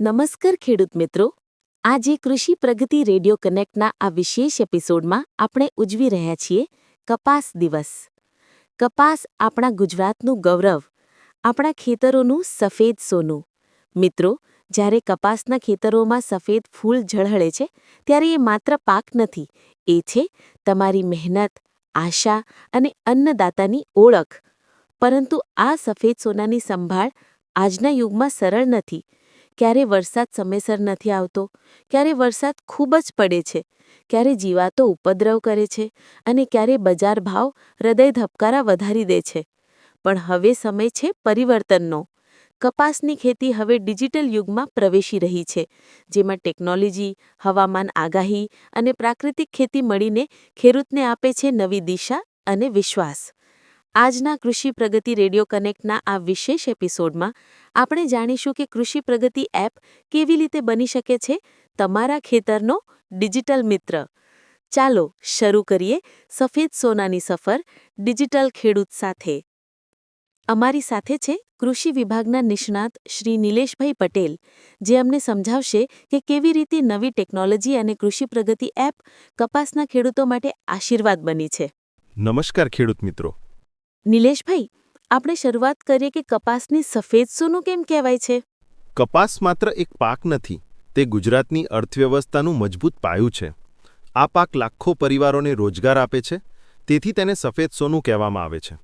નમસ્કાર ખેડૂત મિત્રો. આજે કૃષિ પ્રગતિ રેડિયો કનેક્ટના આ વિશેષ એપિસોડમાં આપણે ઉજવી રહ્યા છીએ કપાસ દિવસ. કપાસ આપણા ગુજરાતનું ગૌરવ, આપણા ખેતરોનું સફેદ સોનું. મિત્રો, જ્યારે કપાસના ખેતરોમાં સફેદ ફૂલ ઝળહળે છે, ત્યારે એ માત્ર પાક નથી, એ છે તમારી મહેનત, આશા અને અન્નદાતાની ઓળખ. પરંતુ આ સફેદ સોનાની સંભાળ આજના યુગમાં સરળ નથી ક્યારે વરસાદ સમયસર નથી આવતો, ક્યારે વરસાદ ખૂબ જ પડે છે, ક્યારે જીવાતો ઉપદ્રવ કરે છે અને ક્યારે બજાર ભાવ હૃદય ધબકારા વધારી દે છે. પણ હવે સમય છે પરિવર્તનનો. કપાસની ખેતી હવે ડિજિટલ યુગમાં પ્રવેશી રહી છે, જેમાં ટેકનોલોજી, હવામાન આગાહી અને પ્રાકૃતિક ખેતી મળીને ખેડૂતને આપે છે નવી દિશા અને વિશ્વાસ. આજના કૃષિ પ્રગતિ રેડિયો કનેક્ટના આ વિશેષ એપિસોડમાં આપણે જાણીશું કે કૃષિ પ્રગતિ એપ કેવી રીતે બની શકે છે, તમારા ખેતરનો ડિજિટલ મિત્ર. ચાલો શરૂ કરીએ સફેદ સોનાની સફર ડિજિટલ ખેડૂત સાથે. અમારી સાથે છે કૃષિ વિભાગના નિષ્ણાત શ્રી નિલેશભાઈ પટેલ, જે અમને સમજાવશે કે કેવી રીતે નવી ટેકનોલોજી અને કૃષિ પ્રગતિ એપ કપાસના ખેડૂતો માટે આશીર્વાદ બની છે. નમસ્કાર ખેડૂત મિત્રો. નિલેશભાઈ આપણે શરૂઆત કરીએ કે કપાસની સફેદ સોનું કેમ કહેવાય છે? કપાસ માત્ર એક પાક નથી તે ગુજરાતની અર્થવ્યવસ્થાનું મજબૂત પાયું છે. આ પાક લાખો પરિવારોને રોજગાર આપે છે તેથી તેને સફેદ સોનું કહેવામાં આવે છે.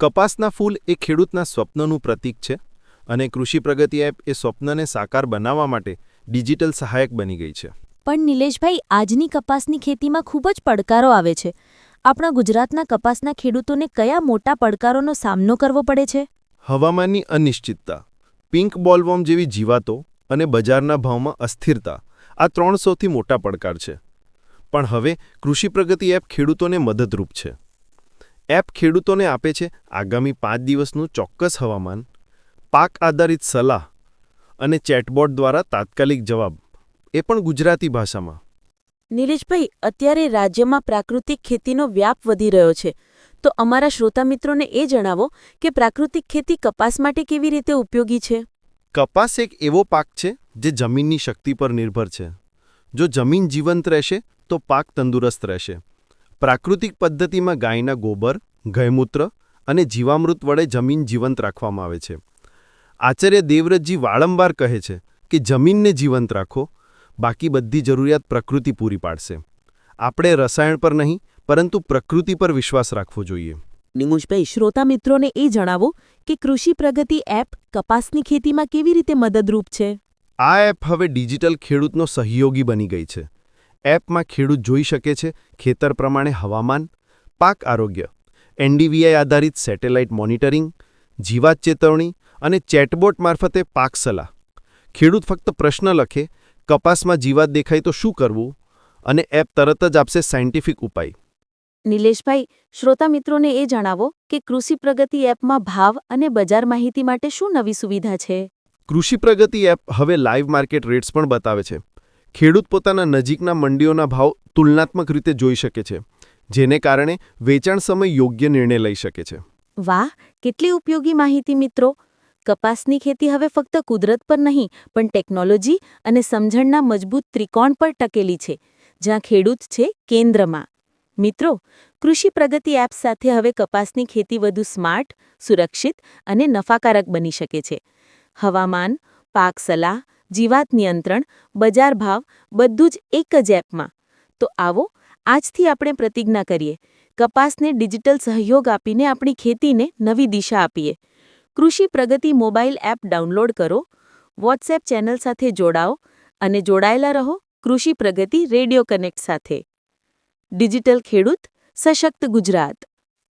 કપાસના ફૂલ એ ખેડૂતના સ્વપ્નનું પ્રતીક છે અને કૃષિ પ્રગતિ એપ એ સ્વપ્નને સાકાર બનાવવા માટે ડિજિટલ સહાયક બની ગઈ છે. પણ નિલેશભાઈ આજની કપાસની ખેતીમાં ખૂબ જ પડકારો આવે છે. આપણા ગુજરાતના કપાસના ખેડૂતોને કયા મોટા પડકારોનો સામનો કરવો પડે છે? હવામાનની અનિશ્ચિતતા પિંક બોલવોર્મ જેવી જીવાતો અને બજારના ભાવમાં અસ્થિરતા, આ ત્રણ સૌથી મોટા પડકાર છે. પણ હવે કૃષિ પ્રગતિ એપ ખેડૂતોને મદદરૂપ છે. એપ ખેડૂતોને આપે છે આગામી પાંચ દિવસનું ચોક્કસ હવામાન, પાક આધારિત સલાહ અને ચેટબોટ દ્વારા તાત્કાલિક જવાબ. એ પણ ગુજરાતી ભાષામાં. નિલેશભાઈ, અત્યારે રાજ્યમાં પ્રાકૃતિક ખેતીનો વ્યાપ વધી રહ્યો છે. તો અમારા શ્રોતા મિત્રોને એ જણાવો કે પ્રાકૃતિક ખેતી કપાસ માટે કેવી રીતે ઉપયોગી છે? કપાસ એક એવો પાક છે જે જમીનની શક્તિ પર નિર્ભર છે. જો જમીન જીવંત રહેશે, તો પાક તંદુરસ્ત રહેશે. પ્રાકૃતિક પદ્ધતિમાં ગાયના ગોબર ગયમૂત્ર અને જીવામૃત વડે જમીન જીવંત રાખવામાં આવે છે. આચાર્ય દેવવ્રતજી વારંવાર કહે છે કે જમીનને જીવંત રાખો બાકી બધી જરૂરિયાત પ્રકૃતિ પૂરી પાડશે. આપણે રસાયણ પર નહીં પરંતુ પ્રકૃતિ પર વિશ્વાસ રાખવો જોઈએ. નિમુષભાઈ શ્રોતા મિત્રોને એ જણાવો કે કૃષિ પ્રગતિ એપ કપાસની ખેતીમાં કેવી રીતે મદદરૂપ છે? આ એપ હવે ડિજિટલ ખેડૂતનો સહયોગી બની ગઈ છે. એપમાં ખેડૂત જોઈ શકે છે ખેતર પ્રમાણે હવામાન પાક આરોગ્ય એનડીવીઆઈ આધારિત સેટેલાઇટ મોનિટરિંગ જીવાત ચેતવણી અને ચેટબોટ મારફતે પાક સલાહ ખેડૂત ફક્ત પ્રશ્ન લખે કપાસમાં જીવાત દેખાય તો શું કરવું? અને એપ તરત જ આપશે સાયન્ટિફિક ઉપાય. નિલેશભાઈ શ્રોતા મિત્રોને એ જણાવો કે કૃષિ પ્રગતિ એપમાં ભાવ અને બજાર માહિતી માટે શું નવી સુવિધા છે? કૃષિ પ્રગતિ એપ હવે લાઈવ માર્કેટ રેટ્સ પણ બતાવે છે. ખેડૂત પોતાના નજીકના મંડીઓના ભાવ તુલનાત્મક રીતે જોઈ શકે છે જેને કારણે વેચાણ સમય યોગ્ય નિર્ણય લઈ શકે છે. વાહ કેટલી ઉપયોગી માહિતી મિત્રો! કપાસની ખેતી હવે ફક્ત કુદરત પર નહીં, પણ ટેકનોલોજી અને સમજણના મજબૂત ત્રિકોણ પર ટકેલી છે, જ્યાં ખેડૂત છે કેન્દ્રમાં. મિત્રો, કૃષિ પ્રગતિ એપ સાથે હવે કપાસની ખેતી વધુ સ્માર્ટ, સુરક્ષિત અને નફાકારક બની શકે છે. હવામાન, પાક સલાહ, જીવાત નિયંત્રણ, બજાર ભાવ બધું જ એક જ એપમાં. તો આવો, આજથી આપણે પ્રતિજ્ઞા કરીએ, કપાસને ડિજિટલ સહયોગ આપીને આપણી ખેતીને નવી દિશા આપીએ. Krishi Pragati mobile app download કરો, વોટ્સએપ ચેનલ સાથે જોડાઓ અને જોડાયેલા રહો કૃષિ પ્રગતિ રેડિયો કનેક્ટ સાથે. ડિજિટલ ખેડૂત, સશક્ત ગુજરાત.